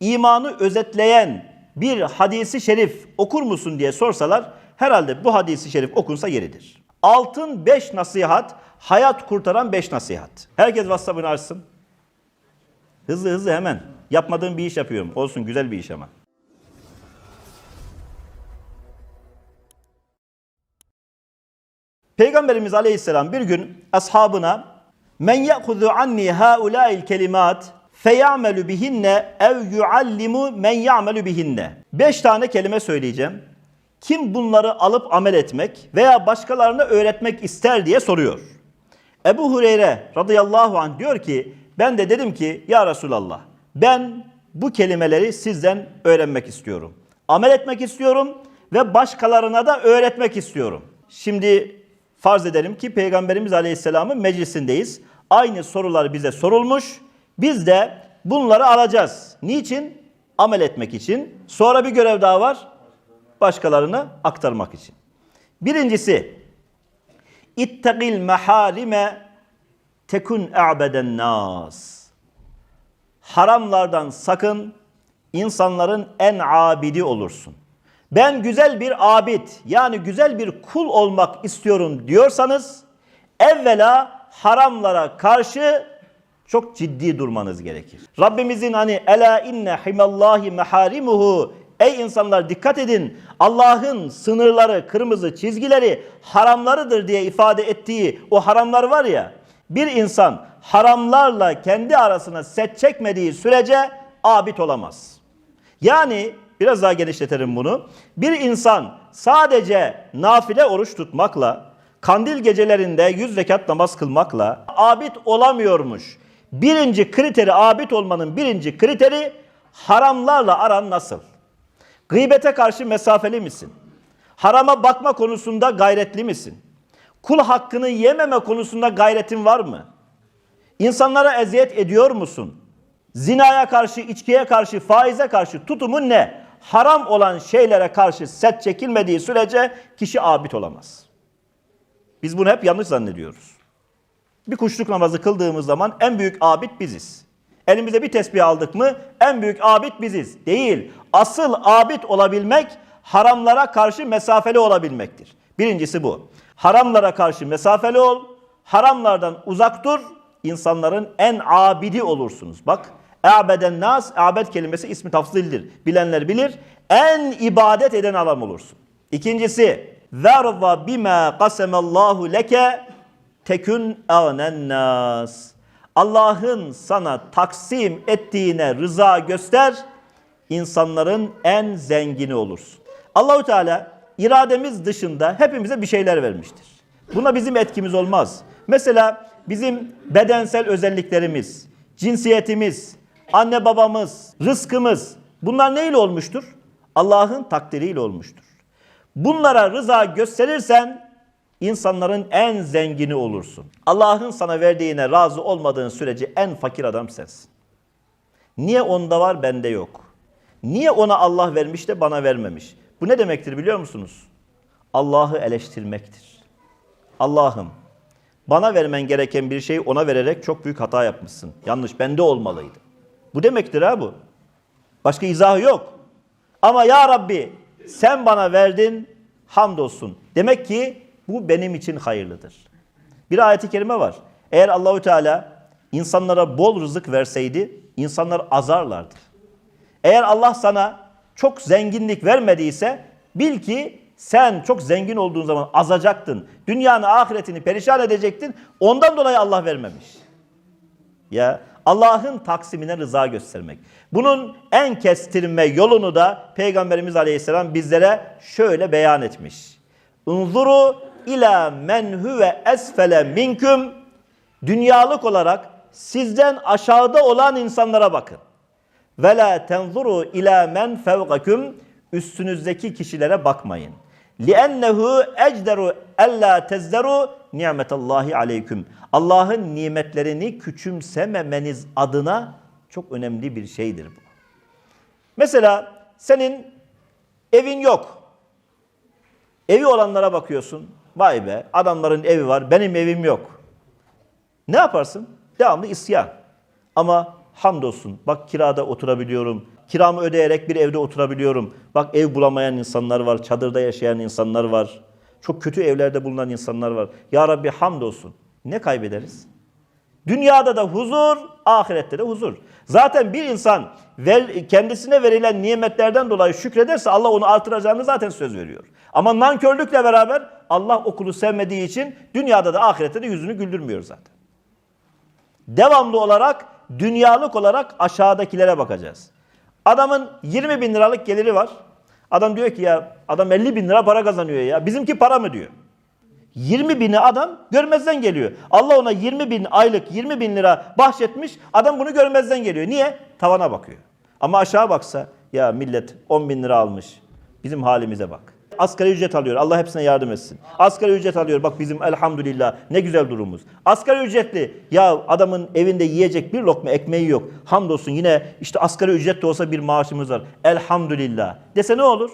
imanı özetleyen bir hadisi şerif okur musun diye sorsalar herhalde bu hadisi şerif okunsa yeridir. Altın 5 nasihat, hayat kurtaran 5 nasihat. Herkes WhatsApp'ını açsın. Hızlı hızlı hemen. Yapmadığım bir iş yapıyorum. Olsun güzel bir iş ama. Peygamberimiz Aleyhisselam bir gün ashabına men ya'khudhu anni haula'il kelimat feyamelu bihinne ev yuallimu men ya'melu bihinne. Beş tane kelime söyleyeceğim. Kim bunları alıp amel etmek veya başkalarına öğretmek ister diye soruyor. Ebu Hureyre radıyallahu anh diyor ki ben de dedim ki ya Resulallah ben bu kelimeleri sizden öğrenmek istiyorum. Amel etmek istiyorum ve başkalarına da öğretmek istiyorum. Şimdi farz edelim ki Peygamberimiz Aleyhisselam'ın meclisindeyiz. Aynı sorular bize sorulmuş. Biz de bunları alacağız. Niçin? Amel etmek için. Sonra bir görev daha var. Başkalarına aktarmak için. Birincisi İttegil meharime tekun a'beden nas. Haramlardan sakın insanların en abidi olursun. Ben güzel bir abid yani güzel bir kul olmak istiyorum diyorsanız evvela haramlara karşı çok ciddi durmanız gerekir. Rabbimizin hani ela inne himallahi meharimuhu Ey insanlar dikkat edin. Allah'ın sınırları, kırmızı çizgileri haramlarıdır diye ifade ettiği o haramlar var ya. Bir insan haramlarla kendi arasına set çekmediği sürece abid olamaz. Yani biraz daha genişletelim bunu. Bir insan sadece nafile oruç tutmakla, kandil gecelerinde yüz rekat namaz kılmakla abid olamıyormuş. Birinci kriteri, abid olmanın birinci kriteri haramlarla aran nasıl? Gıybete karşı mesafeli misin? Harama bakma konusunda gayretli misin? Kul hakkını yememe konusunda gayretin var mı? İnsanlara eziyet ediyor musun? Zinaya karşı, içkiye karşı, faize karşı tutumun ne? Haram olan şeylere karşı set çekilmediği sürece kişi abid olamaz. Biz bunu hep yanlış zannediyoruz. Bir kuşluk namazı kıldığımız zaman en büyük abid biziz. Elimize bir tesbih aldık mı en büyük abid biziz. Değil. Asıl abid olabilmek haramlara karşı mesafeli olabilmektir. Birincisi bu. Haramlara karşı mesafeli ol. Haramlardan uzak dur. İnsanların en abidi olursunuz. Bak E'beden nas, abed kelimesi ismi tafzildir. Bilenler bilir. En ibadet eden adam olursun. İkincisi, verza bima qasemallahu leke tekün agnen nas. Allah'ın sana taksim ettiğine rıza göster, insanların en zengini olursun. Allahu Teala irademiz dışında hepimize bir şeyler vermiştir. Buna bizim etkimiz olmaz. Mesela bizim bedensel özelliklerimiz, cinsiyetimiz, anne babamız, rızkımız bunlar neyle olmuştur? Allah'ın takdiriyle olmuştur. Bunlara rıza gösterirsen insanların en zengini olursun. Allah'ın sana verdiğine razı olmadığın sürece en fakir adam sensin. Niye onda var bende yok? Niye ona Allah vermiş de bana vermemiş? Bu ne demektir biliyor musunuz? Allah'ı eleştirmektir. Allah'ım bana vermen gereken bir şeyi ona vererek çok büyük hata yapmışsın. Yanlış bende olmalıydı. Bu demektir ha bu. Başka izahı yok. Ama ya Rabbi sen bana verdin hamdolsun. Demek ki bu benim için hayırlıdır. Bir ayeti kerime var. Eğer Allahü Teala insanlara bol rızık verseydi insanlar azarlardı. Eğer Allah sana çok zenginlik vermediyse bil ki sen çok zengin olduğun zaman azacaktın. Dünyanı, ahiretini perişan edecektin. Ondan dolayı Allah vermemiş. Ya Allah'ın taksimine rıza göstermek. Bunun en kestirme yolunu da Peygamberimiz Aleyhisselam bizlere şöyle beyan etmiş. Unzuru ila men huve esfele minküm dünyalık olarak sizden aşağıda olan insanlara bakın. Ve la tenzuru ila men fevkaküm üstünüzdeki kişilere bakmayın. لِأَنَّهُ اَجْدَرُ اَلَّا تَزْدَرُوا nimetallahi aleyküm. Allah'ın nimetlerini küçümsememeniz adına çok önemli bir şeydir bu. Mesela senin evin yok. Evi olanlara bakıyorsun. Vay be adamların evi var benim evim yok. Ne yaparsın? Devamlı isyan. Ama hamdolsun bak kirada oturabiliyorum. kiramı ödeyerek bir evde oturabiliyorum. Bak ev bulamayan insanlar var, çadırda yaşayan insanlar var. Çok kötü evlerde bulunan insanlar var. Ya Rabbi hamdolsun. Ne kaybederiz? Dünyada da huzur, ahirette de huzur. Zaten bir insan kendisine verilen nimetlerden dolayı şükrederse Allah onu artıracağını zaten söz veriyor. Ama nankörlükle beraber Allah okulu sevmediği için dünyada da ahirette de yüzünü güldürmüyor zaten. Devamlı olarak, dünyalık olarak aşağıdakilere bakacağız. Adamın 20 bin liralık geliri var. Adam diyor ki ya adam 50 bin lira para kazanıyor ya. Bizimki para mı diyor. 20 bini adam görmezden geliyor. Allah ona 20 bin aylık 20 bin lira bahşetmiş. Adam bunu görmezden geliyor. Niye? Tavana bakıyor. Ama aşağı baksa ya millet 10 bin lira almış. Bizim halimize bak. Asgari ücret alıyor. Allah hepsine yardım etsin. Asgari ücret alıyor. Bak bizim elhamdülillah ne güzel durumumuz. Asgari ücretli. Ya adamın evinde yiyecek bir lokma ekmeği yok. Hamdolsun yine işte asgari ücret de olsa bir maaşımız var. Elhamdülillah. Dese ne olur?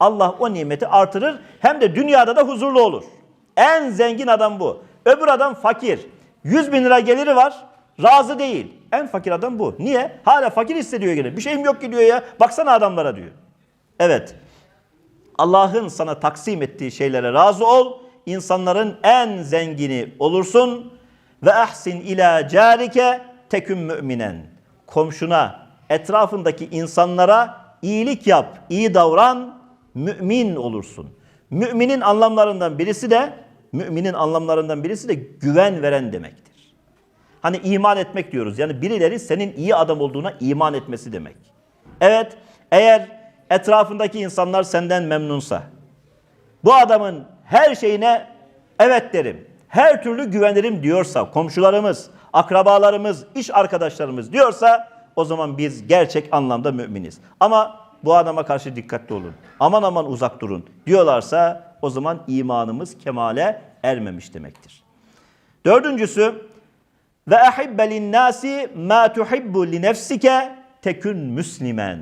Allah o nimeti artırır hem de dünyada da huzurlu olur. En zengin adam bu. Öbür adam fakir. 100 bin lira geliri var. Razı değil. En fakir adam bu. Niye? Hala fakir hissediyor gene. Bir şeyim yok ki ya. Baksana adamlara diyor. Evet. Allah'ın sana taksim ettiği şeylere razı ol. İnsanların en zengini olursun. Ve ahsin ila carike tekün müminen. Komşuna, etrafındaki insanlara iyilik yap, iyi davran, mümin olursun. Müminin anlamlarından birisi de müminin anlamlarından birisi de güven veren demektir. Hani iman etmek diyoruz. Yani birileri senin iyi adam olduğuna iman etmesi demek. Evet, eğer etrafındaki insanlar senden memnunsa, bu adamın her şeyine evet derim, her türlü güvenirim diyorsa, komşularımız, akrabalarımız, iş arkadaşlarımız diyorsa, o zaman biz gerçek anlamda müminiz. Ama bu adama karşı dikkatli olun, aman aman uzak durun diyorlarsa, o zaman imanımız kemale ermemiş demektir. Dördüncüsü, ve ahibbe linnâsi mâ tuhibbu li nefsike tekün müslimen.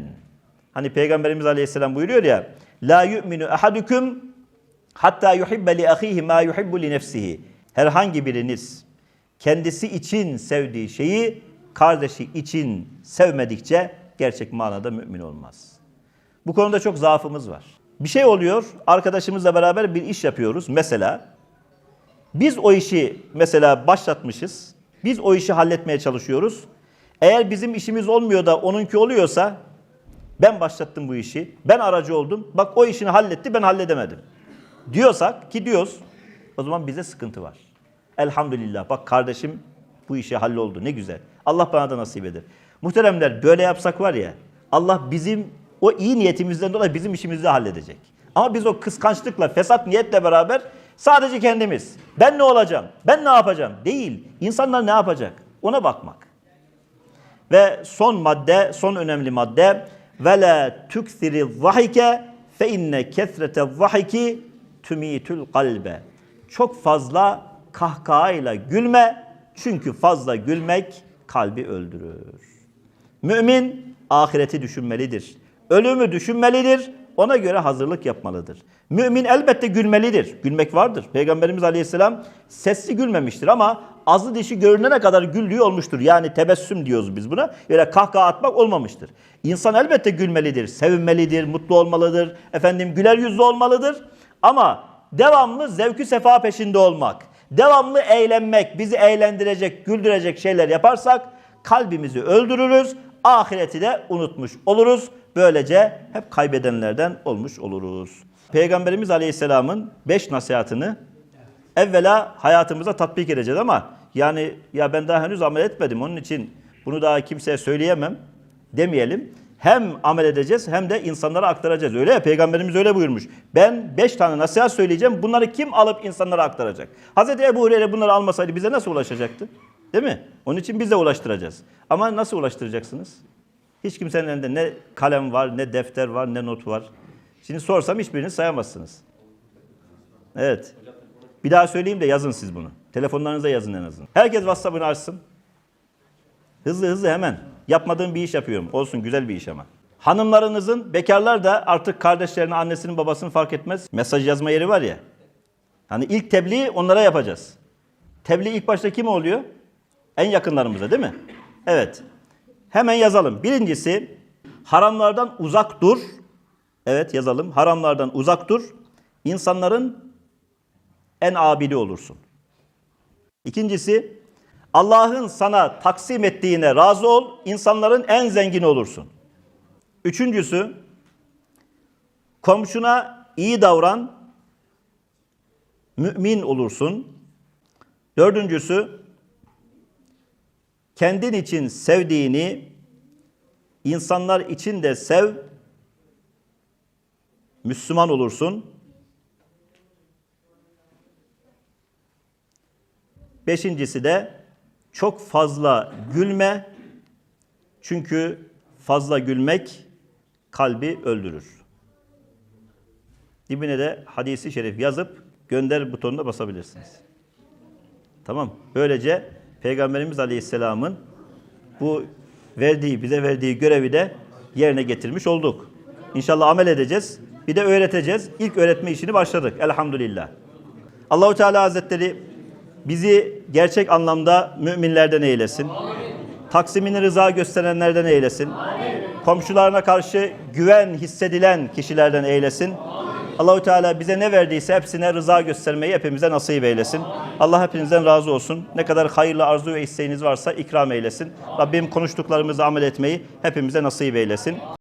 Hani Peygamberimiz Aleyhisselam buyuruyor ya, la yu'minu ahadukum hatta yuhibbe li ahihi ma yuhibbu li nefsihi. Herhangi biriniz kendisi için sevdiği şeyi kardeşi için sevmedikçe gerçek manada mümin olmaz. Bu konuda çok zaafımız var. Bir şey oluyor, arkadaşımızla beraber bir iş yapıyoruz. Mesela biz o işi mesela başlatmışız. Biz o işi halletmeye çalışıyoruz. Eğer bizim işimiz olmuyor da onunki oluyorsa ben başlattım bu işi. Ben aracı oldum. Bak o işini halletti ben halledemedim. Diyorsak ki diyoruz o zaman bize sıkıntı var. Elhamdülillah bak kardeşim bu işi halloldu ne güzel. Allah bana da nasip eder. Muhteremler böyle yapsak var ya Allah bizim o iyi niyetimizden dolayı bizim işimizi de halledecek. Ama biz o kıskançlıkla, fesat niyetle beraber sadece kendimiz. Ben ne olacağım? Ben ne yapacağım? Değil. İnsanlar ne yapacak? Ona bakmak. Ve son madde, son önemli madde ve la tuksiri zahike fe inne kesrete zahiki tümitül kalbe. Çok fazla kahkahayla gülme çünkü fazla gülmek kalbi öldürür. Mümin ahireti düşünmelidir. Ölümü düşünmelidir. Ona göre hazırlık yapmalıdır. Mümin elbette gülmelidir. Gülmek vardır. Peygamberimiz Aleyhisselam sesli gülmemiştir ama azı dişi görünene kadar güldüğü olmuştur. Yani tebessüm diyoruz biz buna. Böyle kahkaha atmak olmamıştır. İnsan elbette gülmelidir, sevinmelidir, mutlu olmalıdır. Efendim güler yüzlü olmalıdır. Ama devamlı zevkü sefa peşinde olmak, devamlı eğlenmek, bizi eğlendirecek, güldürecek şeyler yaparsak kalbimizi öldürürüz, ahireti de unutmuş oluruz. Böylece hep kaybedenlerden olmuş oluruz. Peygamberimiz Aleyhisselam'ın beş nasihatını evvela hayatımıza tatbik edeceğiz ama yani ya ben daha henüz amel etmedim onun için bunu daha kimseye söyleyemem demeyelim. Hem amel edeceğiz hem de insanlara aktaracağız. Öyle ya Peygamberimiz öyle buyurmuş. Ben beş tane nasihat söyleyeceğim. Bunları kim alıp insanlara aktaracak? Hazreti Ebu Hureyre bunları almasaydı bize nasıl ulaşacaktı? Değil mi? Onun için biz de ulaştıracağız. Ama nasıl ulaştıracaksınız? Hiç kimsenin elinde ne kalem var, ne defter var, ne not var. Şimdi sorsam hiçbirini sayamazsınız. Evet. Bir daha söyleyeyim de yazın siz bunu. Telefonlarınıza yazın en azından. Herkes WhatsApp'ını açsın. Hızlı hızlı hemen. Yapmadığım bir iş yapıyorum. Olsun güzel bir iş ama. Hanımlarınızın, bekarlar da artık kardeşlerini, annesinin, babasını fark etmez. Mesaj yazma yeri var ya. Hani ilk tebliği onlara yapacağız. Tebliğ ilk başta kim oluyor? En yakınlarımıza değil mi? Evet. Hemen yazalım. Birincisi Haramlardan uzak dur. Evet yazalım. Haramlardan uzak dur. İnsanların en abidi olursun. İkincisi, Allah'ın sana taksim ettiğine razı ol, insanların en zengini olursun. Üçüncüsü, komşuna iyi davran, mümin olursun. Dördüncüsü, kendin için sevdiğini insanlar için de sev, Müslüman olursun. Beşincisi de çok fazla gülme. Çünkü fazla gülmek kalbi öldürür. Dibine de hadisi şerif yazıp gönder butonuna basabilirsiniz. Tamam. Böylece Peygamberimiz Aleyhisselam'ın bu verdiği, bize verdiği görevi de yerine getirmiş olduk. İnşallah amel edeceğiz. Bir de öğreteceğiz. İlk öğretme işini başladık. Elhamdülillah. Allahu Teala Hazretleri bizi gerçek anlamda müminlerden eylesin. Taksimini rıza gösterenlerden eylesin. Komşularına karşı güven hissedilen kişilerden eylesin. Allahu Teala bize ne verdiyse hepsine rıza göstermeyi hepimize nasip eylesin. Allah hepinizden razı olsun. Ne kadar hayırlı arzu ve isteğiniz varsa ikram eylesin. Rabbim konuştuklarımızı amel etmeyi hepimize nasip eylesin.